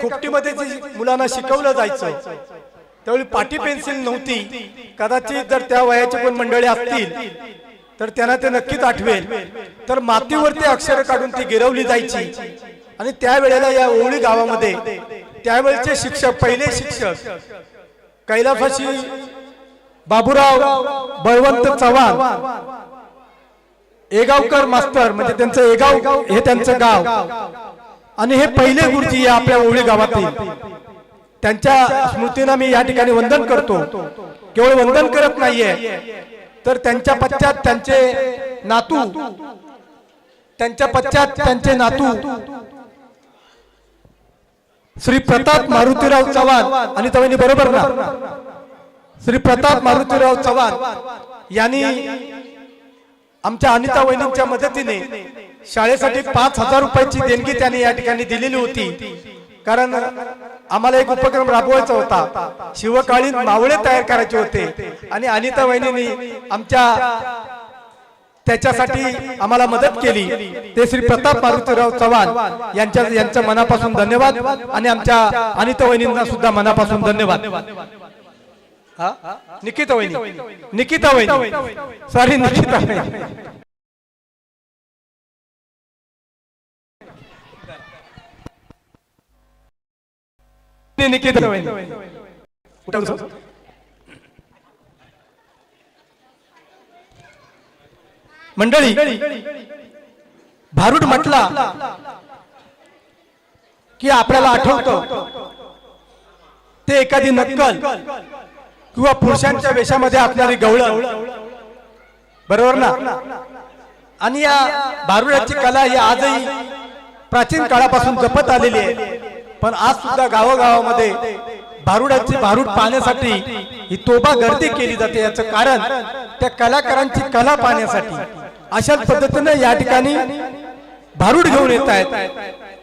खोपटीमध्ये जी मुलांना शिकवलं जायचं त्यावेळी पाटी पेन्सिल नव्हती. कदाचित जर त्या वयाची कोण मंडळी असतील तर त्यांना ते नक्कीच आठवेल. तर मातीवरती अक्षर काढून ती गिरवली जायची. आणि त्यावेळेला या ओवळी गावामध्ये त्यावेळेचे शिक्षक पहिले शिक्षक कैलासाशी बाबूराव बळवंत चव्हाण एगावकर मास्तर म्हणजे त्यांचं एगाव हे त्यांचं गाव. आणि हे पहिले गुरुजी या आपल्या ओळी गावातील त्यांच्या स्मृतींना मी या ठिकाणी वंदन करतो. केवळ वंदन करत नाहीये तर त्यांच्या पश्चात त्यांचे नातू त्यांच्या पश्चात त्यांचे नातू श्री प्रताप मारुतीराव चव्हाण आणि तवनी बरोबर ना? श्री प्रताप मारुतीराव चव्हाण यांनी आमच्या अनिता वहिनींच्या मदतीने शाळेसाठी पाच हजार रुपयाची देणगी त्यांनी या ठिकाणी दिलेली होती. कारण आम्हाला एक उपक्रम राबवायचा होता. शिवकालीन मावळे तयार करायचे होते. आणि अनिता वहिनींनी आमच्या त्याच्यासाठी आम्हाला मदत केली. ते श्री प्रताप मारुतीराव चव्हाण यांच्या यांचं मनापासून धन्यवाद आणि आमच्या अनिता वहिनींना सुद्धा मनापासून धन्यवाद? निकिता वहिनी. निकिता वहिनी. सॉरी निकिता वहिनी. मंडळी भारूड म्हटला की आपल्याला आठवतं ते एखादी नक्कल किंवा पुरुषांच्या वेशामध्ये असणारी गवळ बरोबर ना? आणि या भारुडाची कला ही आजही प्राचीन काळापासून जपत आलेली आहे. पण आज सुद्धा गावोगावामध्ये भारुडाची भारूड पाहण्यासाठी ही तोबा गर्दी केली जाते याचं कारण त्या कलाकारांची कला पाहण्यासाठी. अशाच पद्धतीने या ठिकाणी भारूड घेऊन येत आहेत.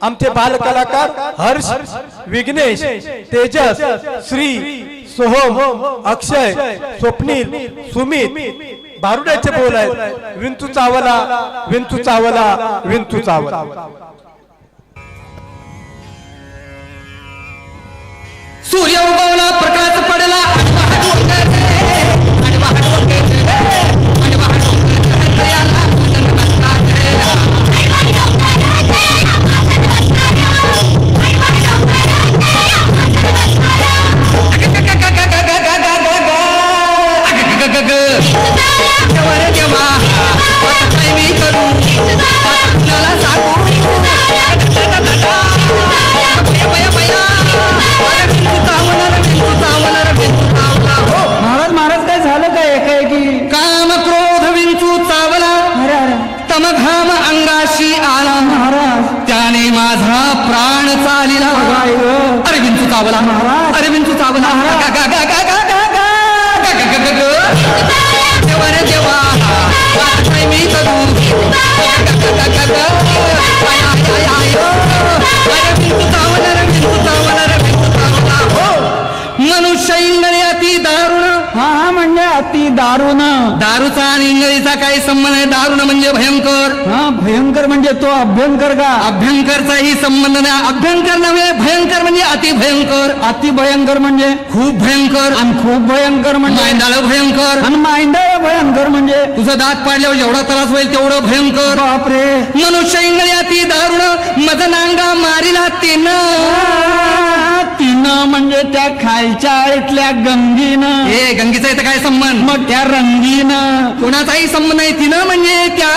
आमचे बाल कलाकार हर्ष विघ्नेश तेजस श्री सोहम अक्षय स्वप्नील सुमित भारुड्याचे बोल आहेत. विंतू चावला विंतू चावला विंतू चावला. सूर्य उगवला प्रकाश पडला. संबंध आहे दारुण म्हणजे भयंकर. हा भयंकर म्हणजे तो अभ्यंकर का? अभ्यंकरचाही संबंध नाही. अभ्यंकर नव्हे भयंकर म्हणजे अति भयंकर अति भयंकर म्हणजे? खूप भयंकर. आणि खूप भयंकर म्हणजे? मांडाळ भयंकर. आणि मांडळ भयंकर म्हणजे? तुझा दात पाडल्यावर जेवढा त्रास होईल तेवढं भयंकर. बापरे. मनुष्य इंगळे अति दारुण मदनांगा मारिला तिनं. म्हणजे त्या खालच्या आळीतल्या गंगीनं हे गंगेचा इथं काय संबंध मग त्या रंगीनं कोणाचाही संबंध नाही तिनं म्हणजे त्या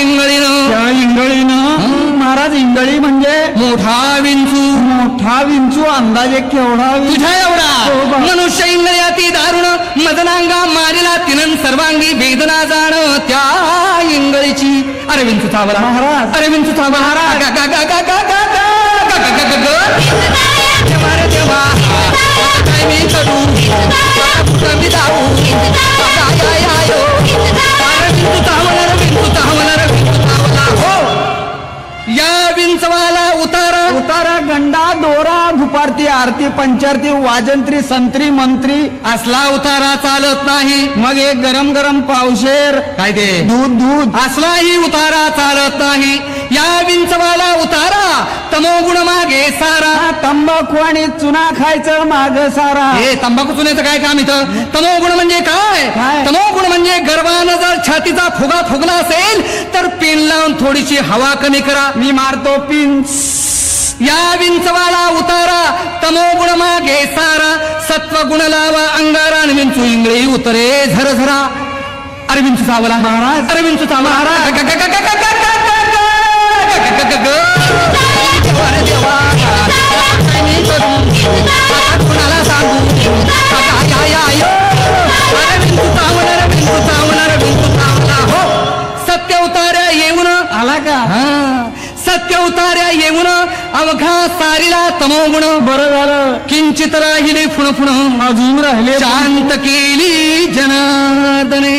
इंगळीनं त्या इंगळीनं महाराज इंगळी म्हणजे मोठा विंचू मोठा विंचू अंदाजे केवढा? तुझ्या हो एवढा बा. मनुष्य इंगळे अति दारुण मदनांगा मारिला तिनं सर्वांगी वेदना जाण त्या इंगळीची अरे विंचू चावला महाराज. अरे विंचू चावला गा, हो. या विंचवाला उतारा. उतारा गंडा दोरा धुपारती आरती पंचारती वाजंत्री संत्री मंत्री. असला उतारा चालत नाही. मग एक गरम गरम पावशेर. काय ते? दूध दूध. असलाही उतारा चालत नाही. या विंचवाला उतारा. तमोगुण मागे सारा. तंबाखू आणि चुना खायचं माग सारा. हे तंबाखू चुन्याचं काय काम इथं? तमोगुण म्हणजे काय? काय? तमोगुण म्हणजे गर्भानं जर छातीचा फुगा फुगला असेल तर पेन लावून थोडीशी हवा कमी करा. मी मारतो पिन. या विंचवाला उतारा. तमोगुण मागे सारा. सत्वगुण लावा अंगारा आणि विंचू इंगळी उतरे झर झरा अरे विंचू चावला महाराज. अरे विंचू चावला आता या या यो. अरे विंचू चावला रे विंचू चावला रे विंचू चावला हो सत्य उतार्या येऊन आला का? हा, सत्य उतार्या येऊन अवघा सारीला तमोगुण. बरं झालं. किंचित राहिले फुण फुण अजून राहिले शांत केली जनार्दने.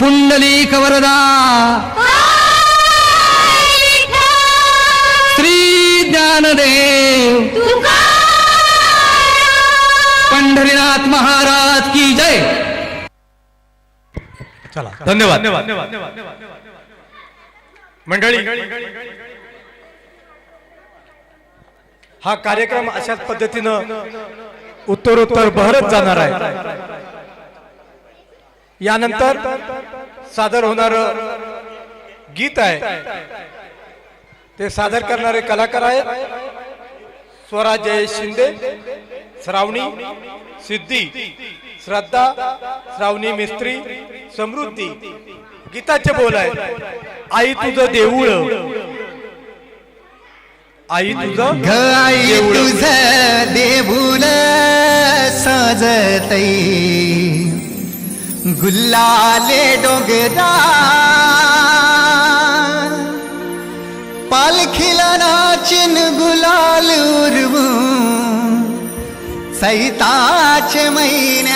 पुंडलिक वरदा. चला धन्यवाद. मंडळी हा कार्यक्रम अशाच पद्धतीनं उत्तरोत्तर बहरत जाणार आहे. यानंतर सादर होणार गीत आहे. ते सादर करणारे कलाकार आहेत स्वराज जयेश शिंदे. श्रावणी सिद्धी श्रद्धा श्रावणी मिस्त्री समृद्धी. गीताचे बोल आहे आई तुझं देऊळ. आई तुझं देऊळ. तुझ देऊल सजतई. गुल्लाले डोंगरा पालखीला नाचिन गुलाल उरवू సైతాచ్యమైన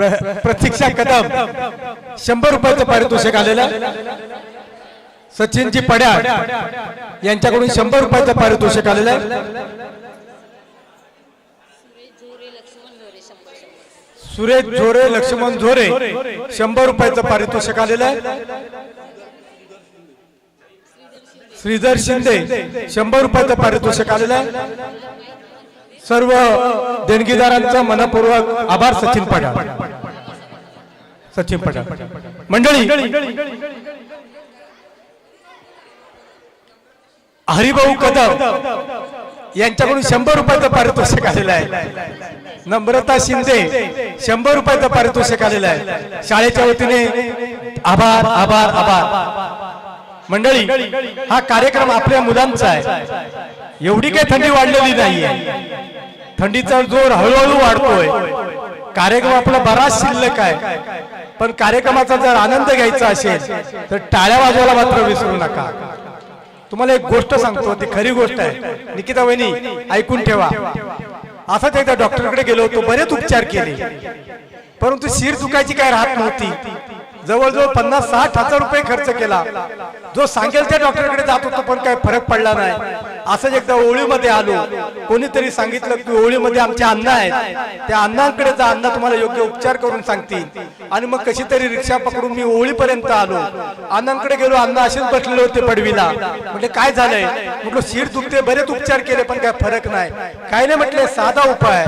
प्रतीक्षा कदम. शंभर रुपयाचं पारितोषिक आलेलं सचिनजी पड्याळ यांच्याकडून शंभर रुपयाचं पारितोषिक आलेलं सुरेश झोरे लक्ष्मण झोरे शंभर रुपयाचं पारितोषिक आलेलं आहे. श्रीधर शिंदे शंभर रुपयाचं पारितोषिक आलेलं आहे. सर्व देणगीदारांचा मनपूर्वक आभार सचिन पठाण. सचिन पठाण. मंडळी हरिभाऊ कदम यांच्याकडून शंभर रुपयाचं पारितोषिक आलेलं आहे. नम्रता शिंदे शंभर रुपयाचं पारितोषिक आलेलं आहे. शाळेच्या वतीने आभार आभार आभार. मंडळी हा कार्यक्रम आपल्या मुलांचा आहे. एवढी काही थंडी वाढलेली नाहीये. थंडीचा जोर हळूहळू वाढतोय. कार्यक्रम आपला बराच शिल्लक आहे. पण कार्यक्रमाचा जर आनंद घ्यायचा असेल तर टाळ्या वाजवायला मात्र विसरू नका. तुम्हाला एक गोष्ट सांगतो ती खरी गोष्ट आहे. निकिता वहिनी ऐकून ठेवा. असंच एकदा डॉक्टरकडे गेलो होतो बरेच उपचार केले. परंतु शिर दुखायची काय राहत नव्हती. जवळजवळ पन्नास साठ हजार रुपये खर्च केला. जो सांगेल त्या डॉक्टरकडे जात होतो पण काय फरक पडला नाही. असंच एकदा ओळीमध्ये आलो. कोणीतरी सांगितलं की ओळीमध्ये आमचे अण्णा आहेत. त्या अण्णांकडे जा अण्णा तुम्हाला योग्य उपचार करून सांगतील. आणि मग कशी तरी रिक्षा पकडून मी ओळीपर्यंत आलो. अण्णांकडे गेलो अण्णा असेच बसलेले होते पडवीला. म्हटलं काय झालंय? म्हटलं शीर दुखते बरेच उपचार केले पण काय फरक नाही. काय नाही म्हटले साधा उपाय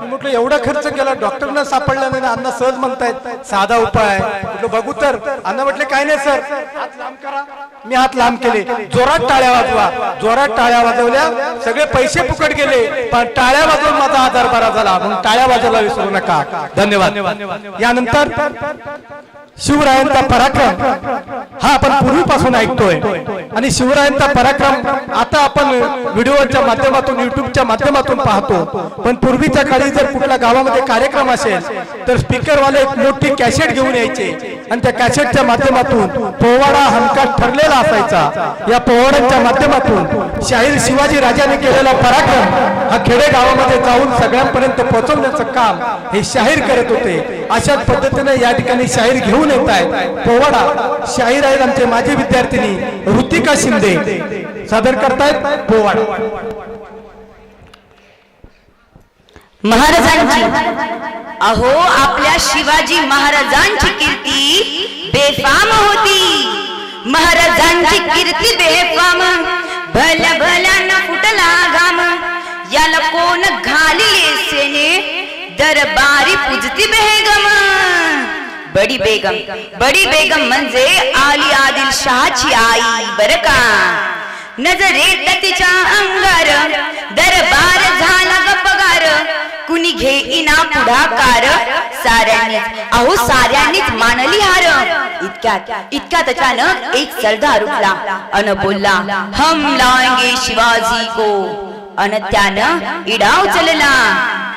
मी म्हटलं एवढा खर्च केला डॉक्टरना सापडला नाही अण्णा सहज म्हणतायत साधा उपाय म्हटलं बघू तर. अण्णा म्हटले काय नाही सर. हात लांब करा. मी हात लांब केले. जोरात टाळ्या वाजवा. जोरात टाळ्या वाजवल्या सगळे पैसे फुकट गेले. पण टाळ्या वाजवून माझा आजार बरा झाला. म्हणून टाळ्या वाजवायला विसरू नका. धन्यवाद. यानंतर शिवरायांचा पराक्रम हा आपण पूर्वीपासून ऐकतोय. आणि शिवरायांचा पराक्रम आता आपण व्हिडिओच्या माध्यमातून युट्यूबच्या माध्यमातून पाहतो. पण पूर्वीच्या काळी जर कुठल्या गावामध्ये कार्यक्रम असेल तर स्पीकरवाले एक मोठी कॅसेट घेऊन यायचे. आणि त्या कॅसेटच्या माध्यमातून पोवाडा हमखास ठरलेला असायचा. या पोवाड्यांच्या माध्यमातून शाहीर शिवाजी राजाने केलेला पराक्रम हा खेडेगावामध्ये जाऊन सगळ्यांपर्यंत पोहोचवण्याचं काम हे शाहीर करत होते. अशाच पद्धतीने या ठिकाणी शाहीर घेऊन येत आहेत. पोवाडा शाहीर आहेत आमचे माजी विद्यार्थिनी ऋतिका शिंदे. सादर करतायत पोवाडा. महाराजांची अहो आपल्या शिवाजी महाराजांची कीर्ती बेफाम होती. महाराजांची कीर्ती बेफाम. भल भला न फुटला घाम. याला कोण घालिले सेने? दरबारी पूजती बेगम। बडी बेगम बडी बेगम म्हणजे आली आदिल शहाची आई बर का नजरेत तिच्या अंगार दरबार झाला ग पगार। कुणी घे इना पुढाकार साऱ्यांनीच अहो साऱ्यांनीच मानली हार। इतक्यात इतक्यात अचानक एक सरदार उठला अन बोलला हम लाएंगे शिवाजी को। अन त्यानं इडाव चलला।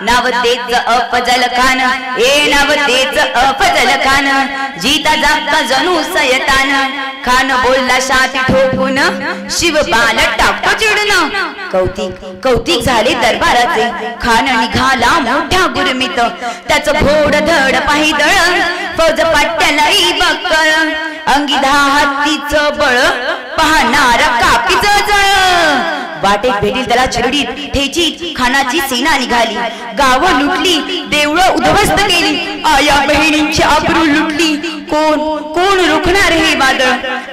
नाव तेच अफजल खान. ए नाव तेच अफजल खान. जीता जागता जणू सयतान. खान बोलला शाती ठोकून. शिव बाल टाकतो चिडून. कौतिक कौतिक झाले दरबाराचे. खान निघाला मोठ्या गुरमित. त्याच घोड धड पाहिदळ फौज पाट्याला बक्कळ. अंगी दहा हत्तीचं बळ. पाहणार कापीच जळ. वाटेत भेटील त्याला चिरडीत ठेचीत खानाची सेना निघाली. गाव लुटली देवळ उद्ध्वस्त केली. आया बहिणींची आबरू लुटली. कोण कोण रोखणार हे वादळ?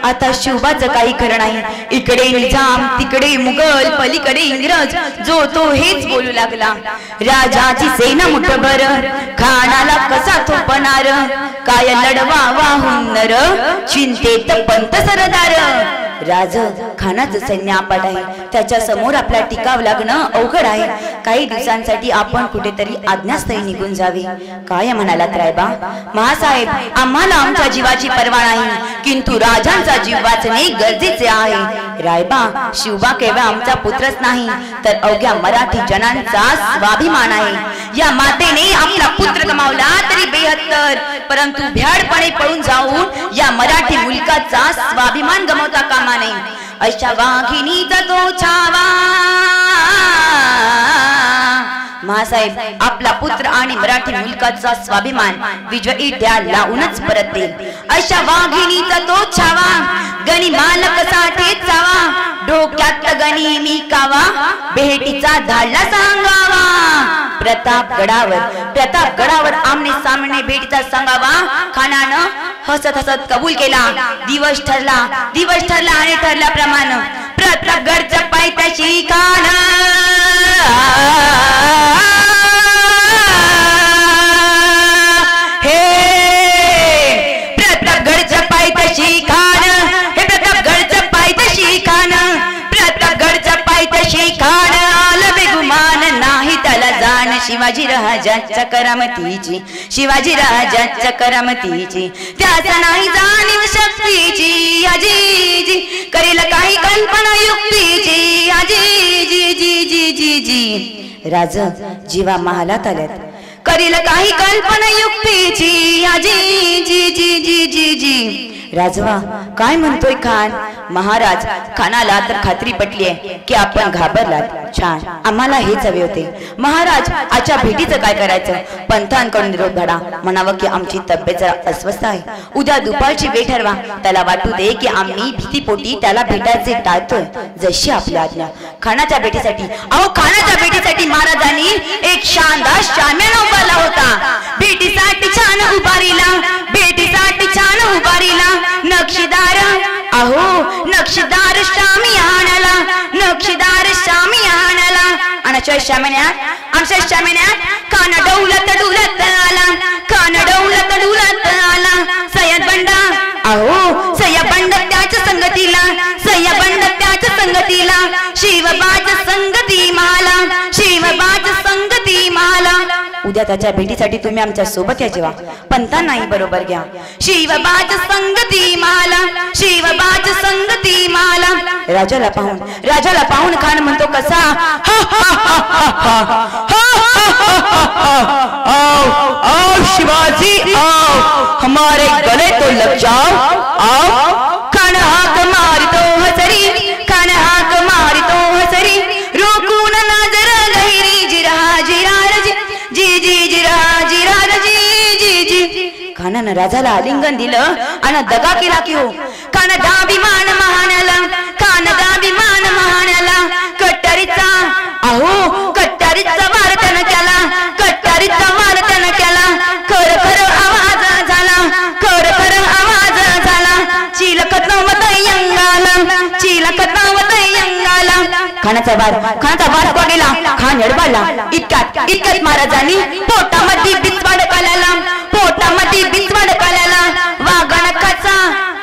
आता शिवबाचं काही खरं नाही. इकडे निजाम तिकडे मुघल पलीकडे इंग्रज. जो तो हेच बोलू लागला. राजाची सेना मुठभर. खानाला कसा थोपणार काय लढवा वाहून नर? चिंतेत पंत सरदार. राज खानाचं सैन्य आपट आहे. त्याच्यासमोर आपला टिकाव लागणं अवघड आहे. काही दिवसांसाठी आपण कुठेतरी आज्ञास्थळी निघून जावे. काय म्हणाला रायबा? महासाहेब आम्हाला आमच्या जीवाची पर्वा नाही. किंतु राजांचा जीव वाचणे गरजेचे आहे. रायबा शिवबा केवळ आमचा पुत्रच नाही तर अवघ्या मराठी जनांचा स्वाभिमान आहे. या मातेने आपला पुत्र गमावला तरी बेहत्तर. परंतु भ्याडपणे पळून जाऊन या मराठी मुलकाचा स्वाभिमान गमावता कामा नये अशा वाघिणीचा तो छावा। महासाहेब आपला पुत्र आणि मराठी मुलकाचा स्वाभिमान विजयी द्या लावूनच परतेल अशा वाघिणीचा तो छावा गणी मालक साठे चावा. डोक्यात गणी मी कावा भेटीचा धाडला सांगावा. प्रताप गडावर प्रताप गडावर आमने सामने भेटीचा सांगावा. खानानं हसत हसत कबूल केला. दिवस ठरला दिवस ठरला आणि ठरल्याप्रमाणे प्रतापगडच्या पायथ्याशी खाना. शिवाजी राजाच्या करामतीची शिवाजी राजाच्या करामतीची. त्याचा नाही जाणीव शक्तीची आजीजी. करील काही कल्पना युक्तीची आजीजी जी जी राज जीवा महालात आल्यात. करील काही कल्पना युक्तीची आजी जी जी जी जी जी. राजवा काय म्हणतोय खान? महाराज खानाला तर खात्री पटली आहे की आपण घाबरलात. छान आम्हाला हेच हवे होते. महाराज आजच्या भेटीचं काय करायचं? पंथांकडून निरोध धडा. म्हणावं की आमची तब्येत जरा अस्वस्थ आहे. उद्या दुपारची वेळ ठरवा. त्याला वाटू दे की आम्ही भीतीपोटी त्याला भेटायचे टाळतोय. जशी आपली आज्ञा. खानाच्या भेटीसाठी अहो खानाच्या भेटीसाठी महाराजांनी एक शानदार शाम्यान उभारला होता. भेटीसाठी छान उभारीला. भेटीसाठी छान उभारीला. नक्षीदार अहो नक्षीदार शामी आणला नक्षीदार शामी आणला आमच्या शामिन्यात आमच्या शामिन्यात कान डौलत डुलत आला कान डौलत डुलत आला. सय्यद बंडा अहो सय्या बंड त्याच संगतीला सय्या बंड त्याच संगतीला. शिवबाज संगती माला शिवबाज संग उद्या त्याच्या भेटीसाठी तुम्ही आमच्यासोबत या जेव्हा पंतांनाही बरोबर घ्या शिवबाज संगती माला शिवबाज संगती माला राजाला पाहून राजाला पाहून खान म्हणतो कसा शिवाजी हमारे गले तो लग जाओ आओ खान हा त्यानं राजाला आलिंगन दिलं आणि दगा केला की हो. कान दाभिमान महानाला कान दाभिमान महानाला कट्टारीचा अहो कट्टारीचा वार त्यानं केला कट्टारीचा वार त्यानं केला. खर खर आवाज झाला खर खर आवाज झाला. चिलकत नवत यंगाला चिलकत नवत यंगाला. खानाचा बार खानाचा बार पडला खान एडबाला इतक्यात इतक्यात महाराजांनी पोटामध्ये बिचवाड काल्याला पोटामध्ये बिचवड कल्याला वा गणकाचा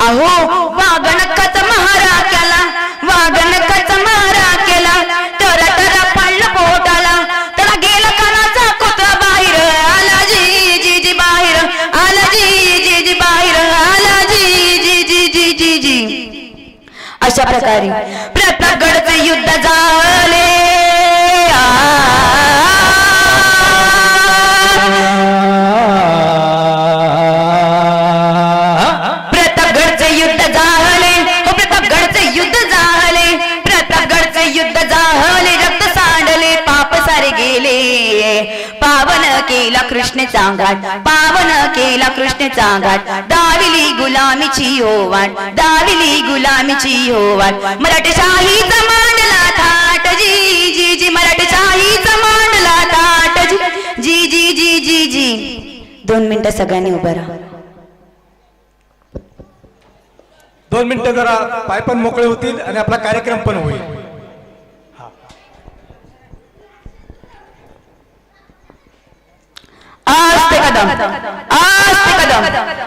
अहो वा वाघ घाट पावन केला कृष्णेचा घाट दाविली गुलामीची हो वाट दाविली गुलामीची हो वाट मराठीशाहीचा मांडला थाट जी जी जी. मराठशाही मांडला थाट जी जी जी जी जी. दोन मिनिटं सगळ्यांनी उभं राहा. दोन मिनिटं जरा पाय पण मोकळे होतील आणि आपला कार्यक्रम पण होईल. Astagfirullah. Astagfirullah.